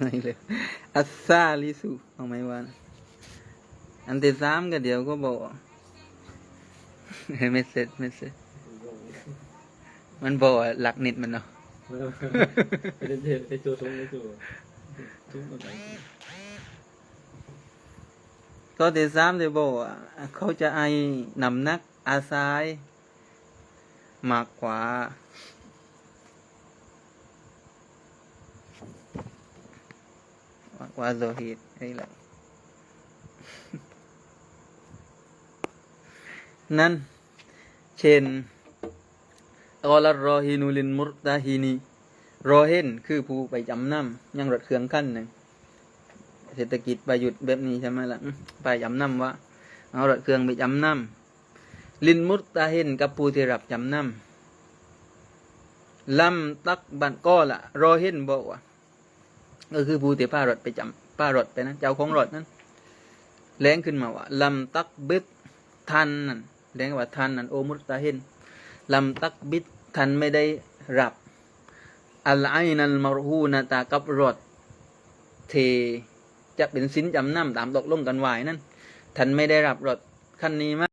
ไม่เลยอัสซาลิสุเอาไหมวะอันที่สามก็เดี๋ยวก็บอกไม่เสร็จไม่เสร็จมันบอกหลักนิดมันเนาะไปเล่นไปตัวทุ่งไปตัวทุ่งอะไรก็ที่สามเดี๋ยวบอกเขาจะไอนำนักอาซายมากกว่า ว่าโซฮีดไอ้แหละนั่นเช่นออลรอฮินูลินมุรตาฮินีรอเฮนคือผู้ไปจำนำยังรถเครื่องขั้นหนึ่งเศรษฐกิจไประยุทธ์แบบนี้ใช่ไหมล่ะไปจำนำว่าเอารถเครื่องไปจำนำลินมุรตาเฮนกับผู้ที่รับจำนำลำตักบันก็ละรอเฮนบอกว่า ก็คือผู้ที่พารถไปจำพารถไปนะเจ้าของรถนั้นแรงขึ้นมาว่าลำตักบิดทันนั่นแรงว่าทันนั่นโอมุรตาเฮนลำตักบิดทันไม่ได้รับอัลไอนัลมารฮูนาตากับรถเทจะเป็นสินจำนำตามตกลงกันไว้นั่นท่านไม่ได้รับรถคันนี้มา